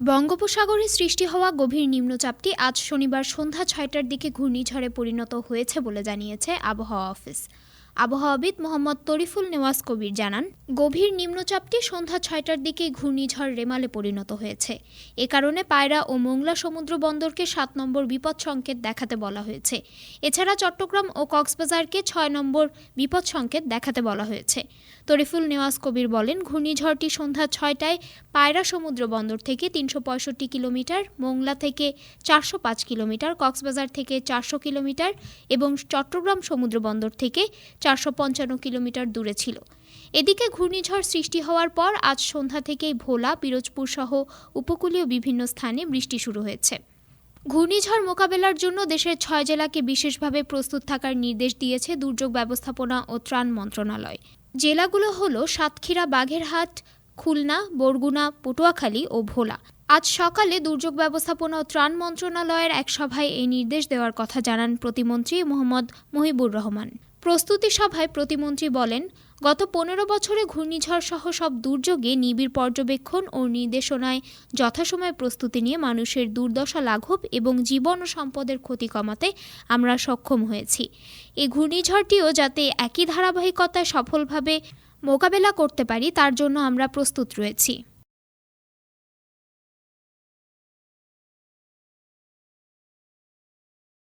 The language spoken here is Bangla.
বঙ্গোপসাগরে সৃষ্টি হওয়া গভীর নিম্নচাপটি আজ শনিবার সন্ধ্যা ছয়টার দিকে ঘূর্ণিঝড়ে পরিণত হয়েছে বলে জানিয়েছে আবহাওয়া অফিস। আবহাওয়াবিদ মোহাম্মদ তরিফুল নেওয়াজ কবির জানান, গভীর নিম্নচাপটি সন্ধ্যা ছয়টার দিকে ঘূর্ণিঝড় রেমালে পরিণত হয়েছে। এ কারণে পায়রা ও মোংলা সমুদ্র বন্দরকে সাত নম্বর বিপদ সংকেত দেখাতে বলা হয়েছে। এছাড়া চট্টগ্রাম ও কক্সবাজারকে ছয় নম্বর বিপদ সংকেত দেখাতে বলা হয়েছে। তরিফুল নেওয়াজ কবির বলেন, ঘূর্ণিঝড়টি সন্ধ্যা ছয়টায় পায়রা সমুদ্র বন্দর থেকে তিনশো পঁয়ষট্টি কিলোমিটার, মোংলা থেকে চারশো পাঁচ কিলোমিটার, কক্সবাজার থেকে চারশো কিলোমিটার এবং চট্টগ্রাম সমুদ্র বন্দর থেকে চারশো পঞ্চান্ন কিলোমিটার দূরে ছিল। এদিকে ঘূর্ণিঝড় সৃষ্টি হওয়ার পর আজ সন্ধ্যা থেকেই ভোলা, পিরোজপুর সহ উপকূলীয় বিভিন্ন স্থানে বৃষ্টি শুরু হয়েছে। ঘূর্ণিঝড় মোকাবেলার জন্য দেশের ছয় জেলাকে বিশেষভাবে প্রস্তুত থাকার নির্দেশ দিয়েছে দুর্যোগ ব্যবস্থাপনা ও ত্রাণ মন্ত্রণালয়। জেলাগুলো হলো সাতক্ষীরা বাঘেরহাট খুলনা, বরগুনা, পটুয়াখালী ও ভোলা। আজ সকালে দুর্যোগ ব্যবস্থাপনা ও ত্রাণ মন্ত্রণালয়ের এক সভায় এই নির্দেশ দেওয়ার কথা জানান প্রতিমন্ত্রী মোহাম্মদ মহিবুর রহমান। প্রস্তুতি সভায় প্রতিমন্ত্রী বলেন, গত পনেরো বছরে ঘূর্ণিঝড় সহ সব দুর্যোগে নিবিড় পর্যবেক্ষণ ও নির্দেশনায় যথাসময়ে প্রস্তুতি নিয়ে মানুষের দুর্দশা লাঘব এবং জীবন ও সম্পদের ক্ষতি কমাতে আমরা সক্ষম হয়েছি। এই ঘূর্ণিঝড়টিও যাতে একই ধারাবাহিকতায় সফলভাবে মোকাবেলা করতে পারি, তার জন্য আমরা প্রস্তুত রয়েছি।